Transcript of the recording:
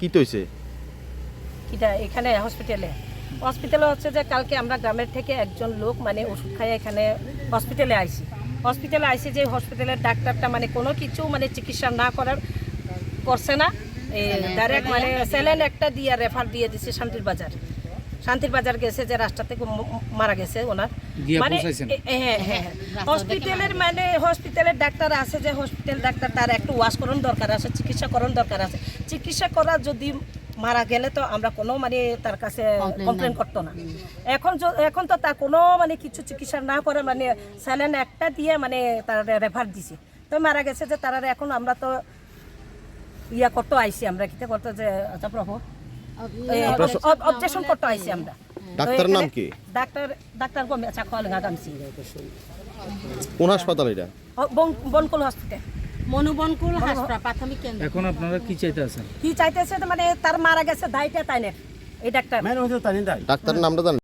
কি তৈছে? কিটা এখানে হসপিটালে হসপিটালে হচ্ছে যে কালকে আমরা গ্রামের থেকে একজন লোক মানে ওষুধ খাই এখানে হসপিটালে আইছি। হসপিটালে আইছি যে হসপিটালের ডাক্তারটা মানে কোনো কিছু মানে চিকিৎসা না করার করছে না। ডাইরেক্ট মানে স্যালাইন একটা দিয়ে রেফার দিয়ে দিছে শান্তির বাজার। শান্তির বাজার গেছে যে রাস্তা থেকে মারা গেছে ওনার। মানে হ্যাঁ হ্যাঁ হসপিটালের মানে হসপিটালের ডাক্তার আছে যে হসপিটাল ডাক্তার তার একটু ওয়াশ করণ দরকার আছে চিকিৎসা করণ দরকার আছে। চিকিৎসা করা যদি মারা গেলে তো আমরা কোনো মানে তার কাছে কমপ্লেন করতো না। এখন এখন তো তার কোনো মানে কিছু চিকিৎসা না করে মানে স্যালেন একটা দিয়ে মানে তার রেফার দিছে। তো মারা গেছে যে তারা এখন আমরা তো ইয়া করতে আইছি আমরা কিতে করতে যে আচ্ছা প্রভু অবজেকশন করতে আইছি আমরা। ডাক্তার নাম কি? ডাক্তার ডাক্তার আচ্ছা খল কোন হাসপাতাল এটা? বনকুল হসপিটাল। মনোবনকুল হাসপাতাল প্রাথমিক কেন্দ্র। এখন আপনারা কি চাইতে আছেন কি চাইতেছে মানে তার মারা গেছে দাইটা তাই না? এই ডাক্তার। ডাক্তার নামটা জানেন?